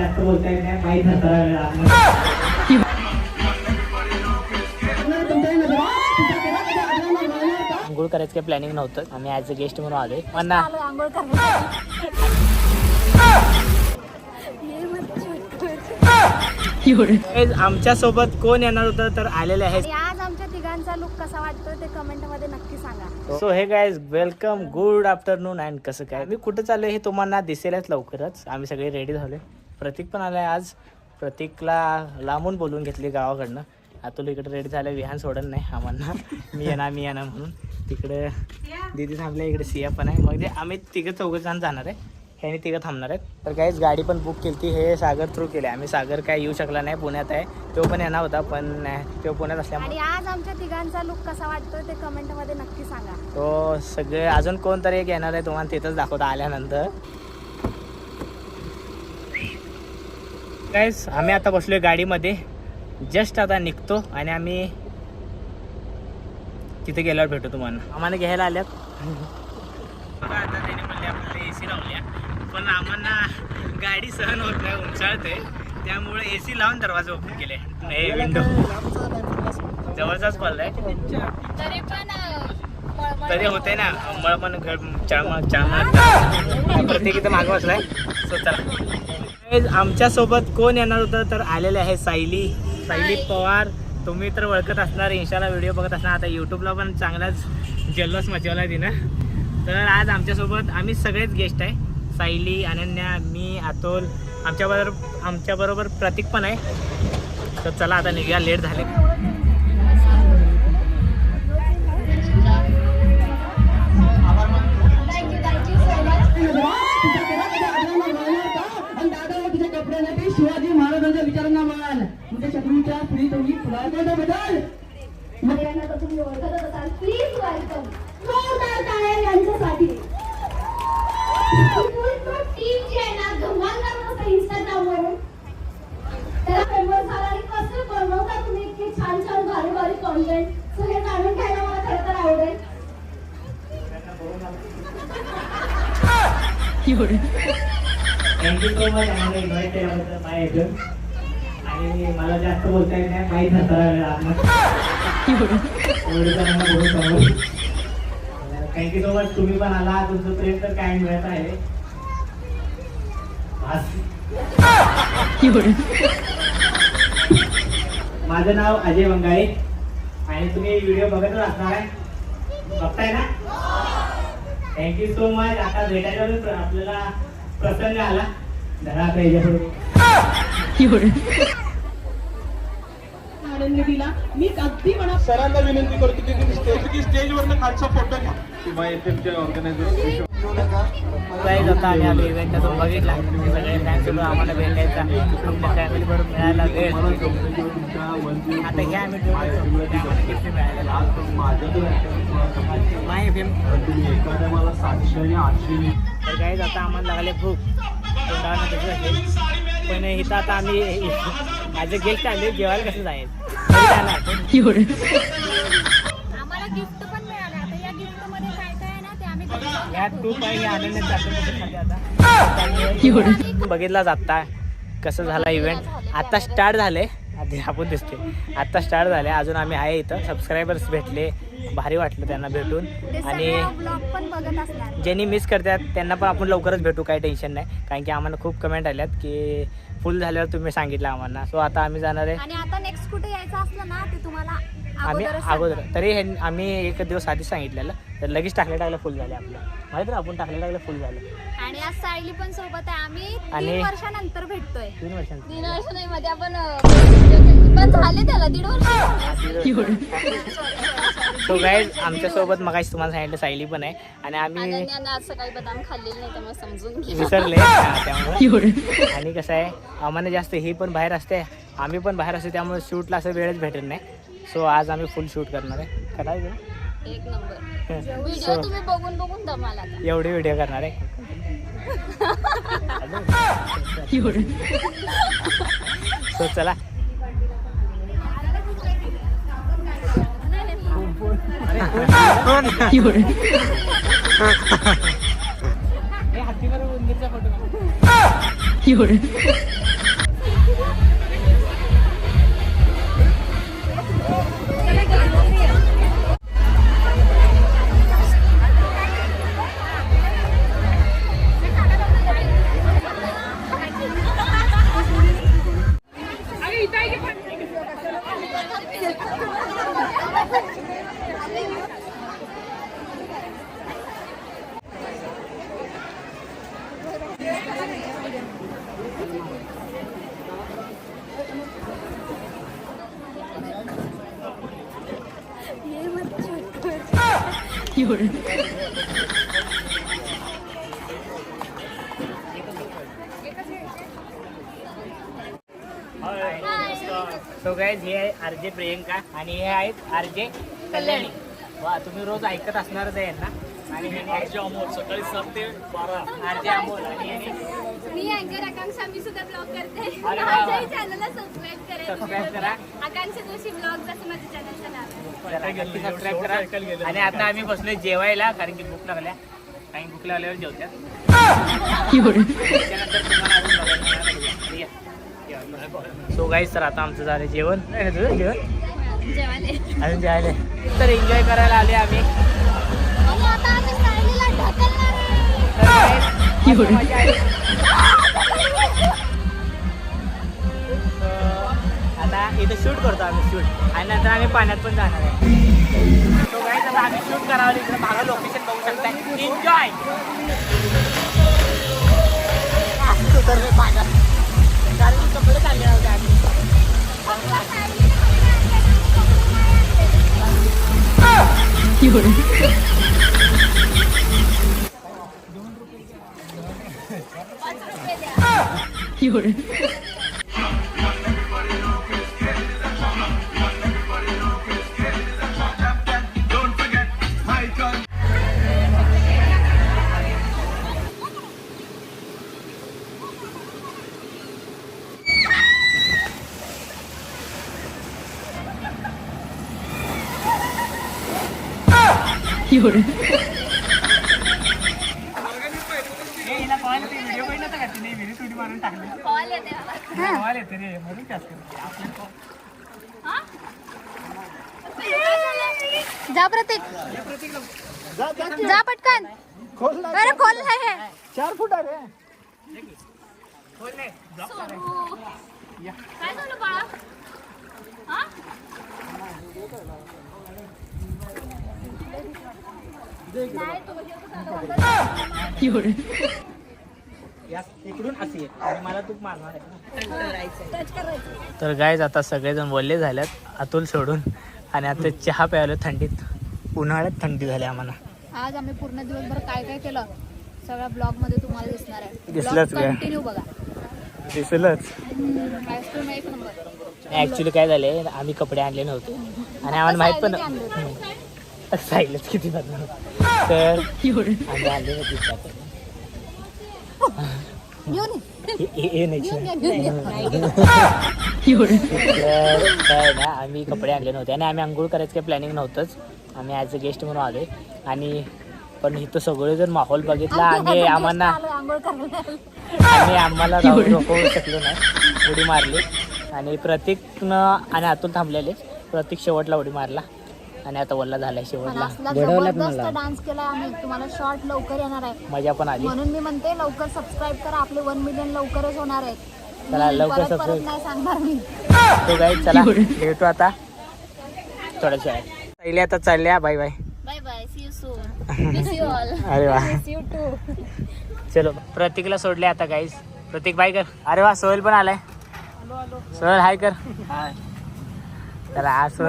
जास्त बोलता येत नाही माहीत नसतं आंघोळ करायचं काही प्लॅनिंग नव्हतं. आम्ही ॲज अ गेस्ट म्हणून आलोय. आलो आंघोळ आमच्यासोबत कोण येणार होतं तर आलेले आहे आणि आज आमच्या तिघांचा लुक कसा वाटतो ते कमेंटमध्ये नक्की सांगा. So hey guys welcome good afternoon and कसं काय? मी कुठं चाललोय हे तुम्हाला दिसेलच लवकरच. आम्ही सगळे रेडी झालोय. प्रतीक पण आलाय आज. प्रतीकला लांबून बोलून घेतली गावाकडनं. अतुल इकडे रेडी झालं विहान सोडत नाही आम्हाला मी येणार मी येणार म्हणून. तिकडे दिदी थांबल्या इकडे सिया पण आहे. मग ते आम्ही तिघं चौघं जण जाणार आहे. ह्याने तिघं थांबणार आहेत. तर काहीच गाडी पण बुक केली ती हे सागर थ्रू केले आम्ही सागर काय येऊ शकला नाही पुण्यात आहे. तो पण येणार होता पण तो पुण्यात असल्यामुळे. आणि आज आमच्या तिघांचा लुक कसा वाटतो ते कमेंटमध्ये नक्की सांगा. तो सगळे अजून कोणतरी एक येणार आहे तुम्हाला तिथंच दाखवता आल्यानंतर. गाईस आम्ही आता बसलोय गाडीमध्ये. जस्ट आता निघतो आणि आम्ही तिथे गेल्यावर भेटू तुम्हाला. आम्हाला घ्यायला आल्यात. बघा आता त्याने म्हणले आपल्याला ए सी लावल्या पण आम्हाला गाडी सहन होत नाही उंचाळते त्यामुळे ए सी लावून दरवाजा ओपन केले. नाही विंडो जवळचाच पडलाय तरी पण तरी होते ना. मळ पण चाळमळ चाळमळ प्रत्येक इथं मागं बसलाय. सो चला. आमच्यासोबत कोण येणार होतं? तर आलेले आहे सायली. सायली पवार. तुम्ही तर ओळखत असणार इंस्टाला व्हिडिओ बघत असणार. आता यूट्यूबला पण चांगलाच जल्लोष मचवला तिनं. तर आज आमच्यासोबत आम्ही सगळेच गेस्ट आहे. सायली अनन्या मी अतुल. आमच्याबरोबर आमच्याबरोबर प्रतीक पण आहे. तर चला आता निघूया. लेट झाले. शिवाजी महाराजांच्या विचारांना मान. म्हणजे शत्रूच्या पुढे तुम्ही पुढाकार बदल. यांना तर तुम्ही ओळखतच असाल. प्लीज वेलकम जोरदार टाळ्या यांच्यासाठी. टीम जी आहे ना धमाल करत असते इंस्टाग्रामवरून त्याला फेमस झाला आणि कसं बनवता तुम्ही इतके छान छान भारी भारी कॉन्टेंट सो हे जाणून घ्यायला मला खरं तर आवडेल. थँक्यू सो मच आम्हाला इन्व्हाइट केल्याबद्दल माय आणि मला जास्त बोलता येत नाही माहीत थँक्यू सो मच तुम्ही पण आला. तुमचं प्रेम तर काय मिळत आहे. माझं नाव अजय बंगाळे आणि तुम्ही व्हिडिओ बघतच असणार आहे. बघताय ना? थँक्यू सो मच आता भेटायला आपल्याला प्रसंग आला. धरा आता याच्यापुढे. आनंद दिला. मी अगदी म्हणा सरांना विनंती करतो की तुम्ही स्टेज की स्टेजवरनं खालचा फोटो घ्या. किंवा ऑर्गनायझर आम्ही आलो इव्हेंट तो बघितला. सगळे फॅन्स आम्हाला फॅमिली बरोबर मिळायला वेळ. आता घ्या आम्ही ठेवतो. तर काही आता आम्हाला लागले भूक. तोंडावर पण इथं आता आम्ही अ गेस्ट आले जेवायला कसं जाईल? घरी जाणार. आम्हाला गिफ्ट पण मिळाले. आता या गिफ्टमध्ये काय काय आहे ना ते आम्ही घरी जाऊन या तू पण या आनंदात जातो कसं खाली आता बघितला जाता कसं झाला इव्हेंट आता स्टार्ट झाले. आधी आपण दिसते आता स्टार्ट झाले. अजून आम्ही आहे इथं. सबस्क्रायबर्स भेटले. भारी वाटलं त्यांना भेटून. आणि ज्यांनी मिस करतात त्यांना पण आपण लवकरच भेटू काही टेन्शन नाही. कारण की आम्हाला खूप कमेंट आल्यात की फुल झाल्यावर तुम्ही सांगितलं आम्हाला. सो आता आम्ही जाणार आहे. आणि आता नेक्स्ट कुठे यायचं असलं ना ते तुम्हाला आम्ही अगोदर. तरी हे आम्ही एक दिवस आधी सांगितलेलं. तर लगेच टाकले टाकलं फुल झाले आपलं. माहिती ना आपण टाकले टाकलं फुल झालं. आणि आज सायली पण सोबत आहे. आम्ही आणि- तीन वर्षानंतर भेटतोय. तीन वर्षांचं तीन वर्ष नाही मध्ये आपण अं, पण झाले त्याला दीड वर्ष सो गाईज आमच्यासोबत मगाशी तुम्हाला सांगितलं सायली पण आहे. आणि आम्ही आज सकाळी बदाम खाल्लेले नाही त्यामुळे समजून घे विसरले. हा, त्यामुळे. आणि कसं आहे आम्हाला जास्त ही पण बाहेर असते. आम्ही पण बाहेर असते त्यामुळे शूटला असं वेळच भेटत नाही. सो आज आम्ही फुल शूट करणार आहे. करायचं एक नंबर. व्हिडिओ सो तुम्ही बघून बघून दमाला आता. एवढी व्हिडिओ करणार आहे? सो चला. सो गाईज हे आहे आर जे प्रियंका आणि हे आहेत आर जे कल्याणी. वा तुम्ही रोज ऐकत असणारच आहे यांना. आणि हे आर जे अमोल सकाळी सात ते बारा. आर जे अमोल आणि हे मी अँकर आकांक्षा मी सुद्धा ब्लॉग करते. अरे वा. माझ्याही चॅनलला सबस्क्राईब करा. Subscribe करा. आकांक्षा जोशी ब्लॉग जसं माझ्या चॅनलचं नाव आहे. सबस्क्राईब करा. आणि आता आम्ही बसलोय जेवायला कारण की भूक लागल्या. काही भूक लागल्यावर जेवत्यात त्याच्यानंतर तुम्हाला अजून बघायला मिळणार आहे. या. सो गाईज तर आता आमचं झालं जेवण. नाही का तुझं जेवण. जेवायला. अजून जेवायला. तर एन्जॉय करायला आले आम्ही. शूट करतो आम्ही शूट आणि नंतर आम्ही पाण्यात पण जाणार आहे. तो काय आता आम्ही शूट करावं इकडे मागं लोकेशन बघू शकता एन्जॉय तर पाण्यात कारण की कपडे चालले होते आम्ही पाच हा? जा प्रतीक जा पटकन अरे खोल आहे हे. चार फूट आहे खोल इकडून अशी आहे. आणि मला तूप मारणार आहे. टच करायचं. तर गायज आता सगळेजण बोलले झाल्यात अतुल सोडून. आणि आता चहा प्यायलो थंडीत. उन्हाळ्यात थंडी झाली आम्हाला. आज आम्ही पूर्ण दिवसभर काय काय केलं सगळ्या ब्लॉगमध्ये तुम्हाला दिसणार आहे. दिसलंच काय? कंटिन्यू बघा. दिसलंच. ऍक्च्युली काय झाले आम्ही कपडे आणले नव्हते. आणि आम्हाला माहीत पण सायलच किती बदल तर आम्ही. हे- हे- हे घ्या. तर काय ना आम्ही कपडे आणले नव्हते आणि आम्ही आंघोळ करायचं काही प्लॅनिंग नव्हतंच. आम्ही ॲज अ गेस्ट म्हणून आलोय. आणि पण इथं सगळे जर माहोल बघितला आम्ही आम्हाला आलो. आम्ही आम्हाला राहू रोखवू शकलो नाही. उडी मारली. आणि प्रतीकनं आणि अतुल थांबलेले. प्रतीक शेवटला उडी मारला. आणि आता वल्ला झालाय शेवटला. असला जबरदस्त डान्स केलाय आम्ही. तुम्हाला शॉर्ट लवकर येणार आहे. मजा पण आली. म्हणून मी म्हणते लवकर सबस्क्राईब करा. आपले वन मिलियन लवकरच होणार आहेत. चला, मी लवकर परत परत subscribe. नाही सांगणार मी. तो गाई चला भेटू आता. वेळात. पहिले आता चालल्या. Bye bye bye bye see you soon miss you all अरे वा. मिस यू टू चलो प्रतीकला सोडले आता गाईस प्रतीक बाय कर. अरे वा सोहेल पण आलाय. सोहेल हाय कर. चला आज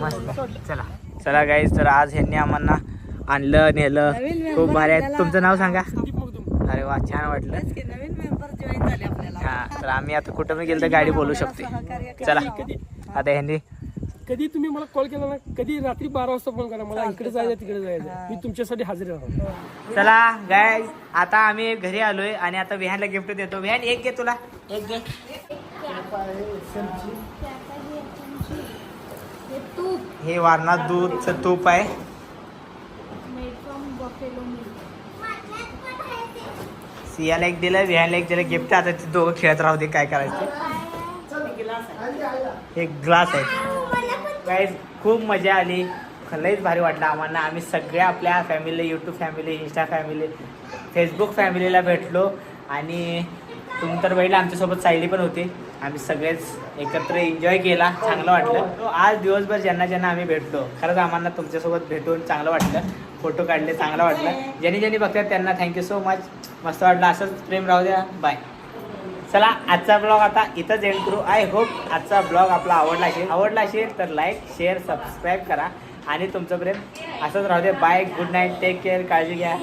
मस्त. चला. चला गाईस तर आज ह्यांनी आम्हाला आणलं नेलं. खूप भारी आहे तुमचं नाव सांगा. अरे वा छान वाटलं. हा तर आम्ही आता कुठं पण गेलो तर गाडी बोलू शकते चला. आता ह्यांनी कधी तुम्ही मला कॉल केला ना कधी रात्री बारा वाजता फोन करा. मला इकडे जायचं तिकडे जायचं. मी तुमच्यासाठी हजर राहतो चला गाय आता आम्ही घरी आलोय आणि आता विहानला गिफ्ट देतो. विहान एक घे तुला. एक घे. हे तूप. हे वारणात दूधचं तूप आहे. मेड फ्रॉम बफेलो मिल्क सियाला एक दिलं विहानला एक दिलं गिफ्ट. आता ते दोघं खेळत राहू दे काय करायचं. एक ग्लास आहे. काय खूप मजा आली. लईच भारी वाटलं आम्हाला. आम्ही सगळ्या आपल्या family YouTube family insta family Facebook फॅमिलीला भेटलो. आणि तुम्ही तर बघितलं आमच्यासोबत सायली पण होती. आम्ही सगळेच एकत्र एन्जॉय केला चांगलं वाटलं. तो आज दिवसभर ज्यांना ज्यांना आम्ही भेटतो खरंच आम्हाला तुमच्यासोबत भेटून चांगलं वाटलं फोटो काढले चांगलं वाटलं. ज्यांनी ज्यांनी बघतात त्यांना थँक्यू सो मच मस्त वाटलं असंच प्रेम राहू द्या बाय चला आजचा ब्लॉग आता इथंच एंड करू. आय होप आजचा ब्लॉग आपला आवडला असेल. आवडला असेल तर लाईक शेअर सबस्क्राईब करा. आणि तुमचं प्रेम असंच राहू दे bye good night take care काळजी घ्या.